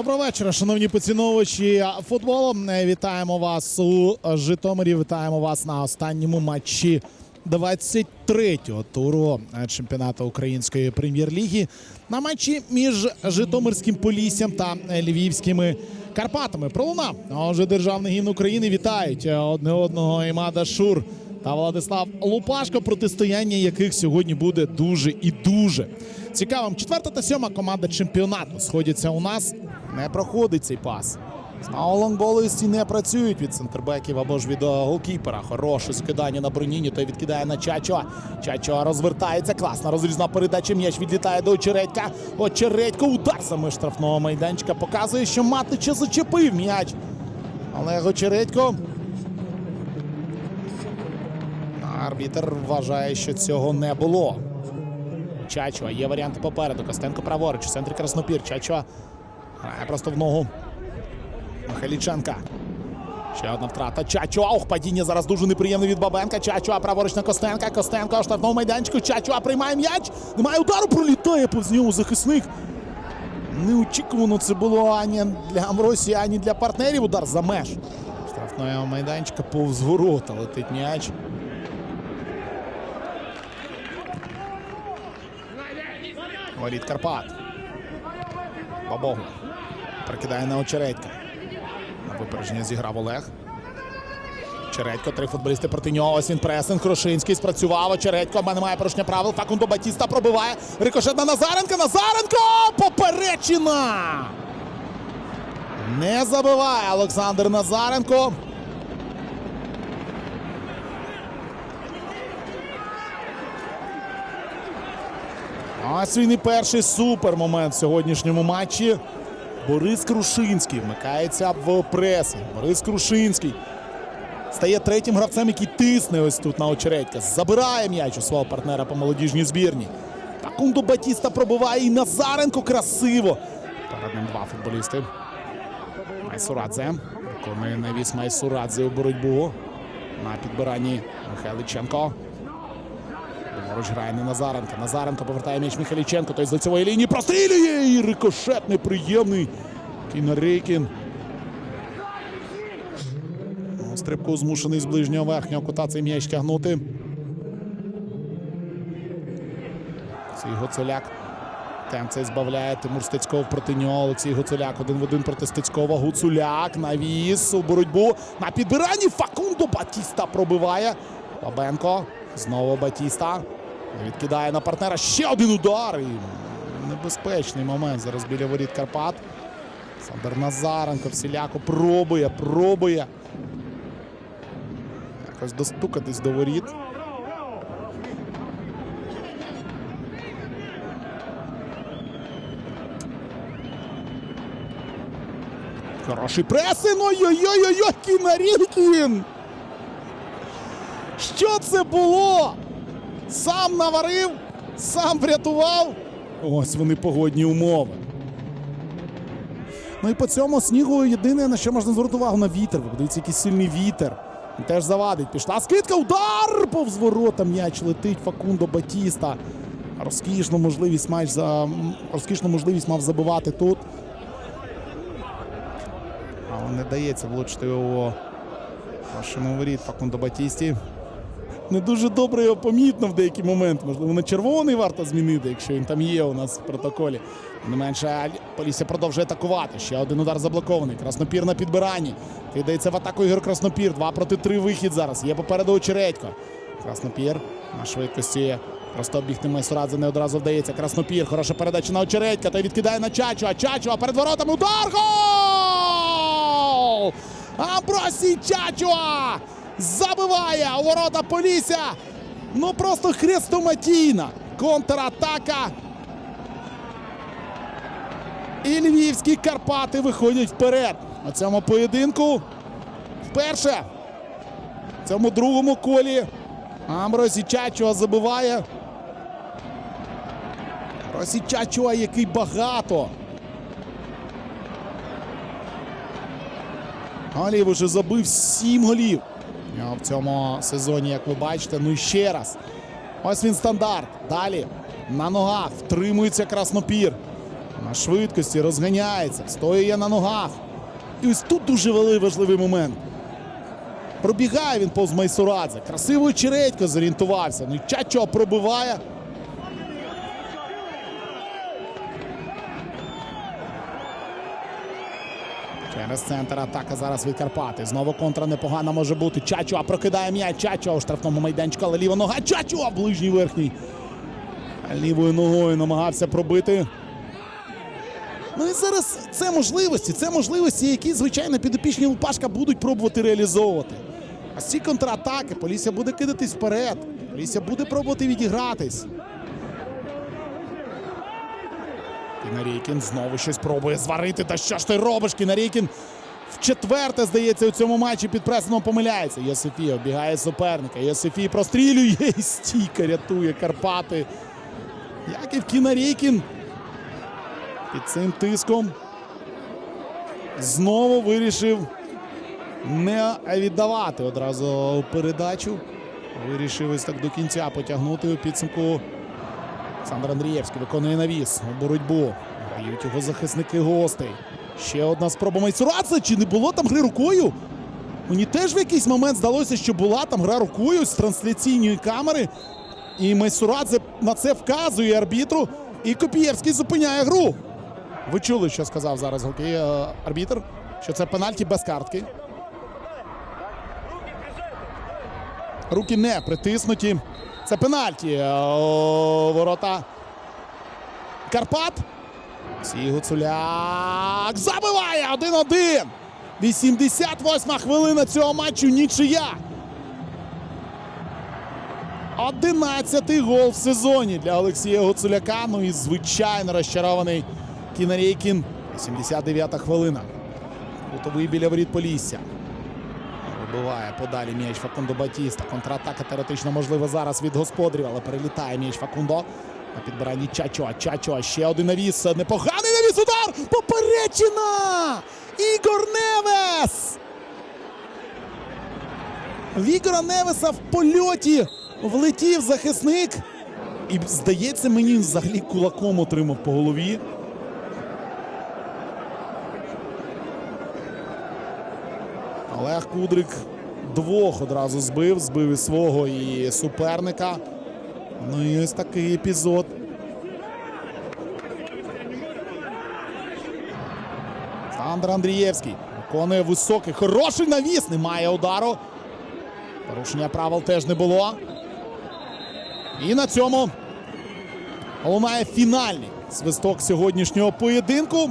Доброго вечора, шановні поціновувачі футболу. Вітаємо вас у Житомирі. Вітаємо вас на останньому матчі 23-го туру чемпіонату української прем'єр-ліги. На матчі між Житомирським Поліссям та Львівськими Карпатами. Пролунав отже державний гімн України. Вітають е, одне одного Імада Шур та Владислав Лупашко, протистояння яких сьогодні буде дуже і дуже цікавим. Четверта та сьома команда чемпіонату сходяться у нас. Не проходить цей пас. Знову лонгболисті не працюють від центрбеків або ж від е, голкіпера. Хороше скидання на броніні. Той відкидає на Чачо. Чачо розвертається. Класна розрізна передача. М'яч відлітає до Очередька. Очередько удар за штрафного майданчика. Показує, що Матича зачепив м'яч. Олег Очередько. Арбітер вважає, що цього не було. Чачо, є варіанти попереду. Костенко праворуч, в центрі Краснопір. Чачо грає просто в ногу. Михайліченка. Ще одна втрата. Чачо. Ох, падіння зараз дуже неприємне від Бабенка. Чачо, праворуч на Костенка. Костенко, штрафному майданчику. Чачо приймає м'яч. Немає удару, пролітає повз нього захисник. Неочікувано це було ані для Амросії, ані для партнерів. Удар за меж. Штрафного майданчика повз ворота летить м'яч. Воріт Карпат. Бабогу. Прикидає на очередька. На випередження зіграв Олег. Чередько, три футболісти проти нього. Ось він пресинг. Крошинський спрацював. Мене немає порушення правил. Факундо Батіста пробиває. Рикошет на Назаренка. Назаренко! Поперечина! Не забиває Олександр Назаренко. Ось він і перший супер момент в сьогоднішньому матчі. Борис Крушинський вмикається в пресинг. Борис Крушинський стає третім гравцем, який тисне ось тут на очередька. Забирає м'яч у свого партнера по молодіжній збірні. Такундо Батіста пробиває і Назаренко красиво. Перед ним два футболісти. Майсурадзе. Виконує навіс Майсурадзе у боротьбу. На підбиранні Михайличенко. Ліворуч грає на Назаренка. Назаренко повертає м'яч Михайліченко. Той з лицевої лінії прострілює. І рикошет неприємний. Кінарейкін. Ну, Стрибко змушений з ближнього верхнього кута цей м'яч тягнути. Цей Гоцеляк. Темцей збавляє Тимур Стецьков проти нього. Олексій Гуцуляк один в один проти Стецькова. Гуцуляк навіс у боротьбу. На підбиранні Факундо Батіста пробиває. Бабенко. Знову Батіста. Відкидає на партнера. Ще один удар. І небезпечний момент зараз біля воріт Карпат. Сандер Назаренко всіляко пробує, пробує. Якось достукатись до воріт. Хороший пресин. Ой-ой-ой-ой, Кінарінкін! Що це було? Сам наварив, сам врятував. Ось вони погодні умови. Ну і по цьому снігу єдине, на що можна звернути увагу на вітер. Ви Подивіться, який сильний вітер. Він теж завадить. Пішла скидка, удар! Повз ворота м'яч летить Факундо Батіста. Розкішну можливість матч за розкішну можливість мав забивати тут. Але не дається влучити у вашому воріт Факундо Батісті. Не дуже добре його помітно в деякий момент. Можливо, на червоний варто змінити, якщо він там є у нас в протоколі. Не менше, Полісся продовжує атакувати. Ще один удар заблокований. Краснопір на підбиранні. Кидається в атаку Ігор Краснопір. Два проти три вихід зараз. Є попереду Очередько. Краснопір на швидкості. Просто обігти Майсурадзе не одразу вдається. Краснопір. Хороша передача на Очередька. Той відкидає на Чачу. А Чачу, перед воротами удар! Гол! Амбросій Чачуа! Забиває у ворота Полісся. Ну просто хрестоматійна контратака. І львівські Карпати виходять вперед. У цьому поєдинку вперше в цьому другому колі Амбросі Чачуа забиває. Росі Чачуа, який багато. Голів уже забив сім голів. В цьому сезоні, як ви бачите, ну і ще раз. Ось він стандарт. Далі на ногах втримується краснопір. На швидкості розганяється, стоює на ногах. І ось тут дуже важливий момент. Пробігає він повз Майсурадзе. Красиво Чередько зорієнтувався. Ну і Чачо пробиває. Через центр атака зараз від Карпати. Знову контра непогана може бути. Чачо прокидає м'яч. Чачо у штрафному майданчику, але ліва нога. Чачо в ближній верхній. Лівою ногою намагався пробити. Ну і зараз це можливості, це можливості, які, звичайно, підопічні Лупашка будуть пробувати реалізовувати. А ці контратаки Полісся буде кидатись вперед. Полісся буде пробувати відігратись. Кінарійкін знову щось пробує зварити. Та що ж ти робиш, Кінарійкін? Вчетверте, здається, у цьому матчі під пресином помиляється. Йосифій оббігає суперника. Йосифій прострілює і стійка рятує Карпати. Яків Кінарійкін під цим тиском знову вирішив не віддавати одразу передачу. Вирішив ось так до кінця потягнути у підсумку. Олександр Андрієвський виконує навіс боротьбу. Грають його захисники гостей. Ще одна спроба Майсурадзе. Чи не було там гри рукою? Мені теж в якийсь момент здалося, що була там гра рукою з трансляційної камери. І Майсурадзе на це вказує арбітру. І Копієвський зупиняє гру. Ви чули, що сказав зараз голки е, арбітр? Що це пенальті без картки. Руки не притиснуті. Це пенальті. Е, о, Ворота. Карпат. Сій Гуцуляк забиває 1-1. 88 хвилина цього матчу. Нічия. 11-й гол в сезоні для Олексія Гуцуляка. Ну і звичайно розчарований Кінарейкін. 79-та хвилина. Кутовий біля воріт Полісся. Вибиває подалі м'яч Факундо Батіста. Контратака теоретично можлива зараз від господарів, але перелітає м'яч Факундо. На підбиранні Чачо. Чачо. Ще один навіс. Непоганий навіс. Удар! Поперечина! Ігор Невес! В Ігора Невеса в польоті влетів захисник. І здається, мені взагалі кулаком отримав по голові. Олег Кудрик двох одразу збив, збив і свого і суперника. Ну і ось такий епізод. Олександр Андрієвський виконує високий, хороший навіс. Немає удару. Порушення правил теж не було. І на цьому лунає фінальний свисток сьогоднішнього поєдинку.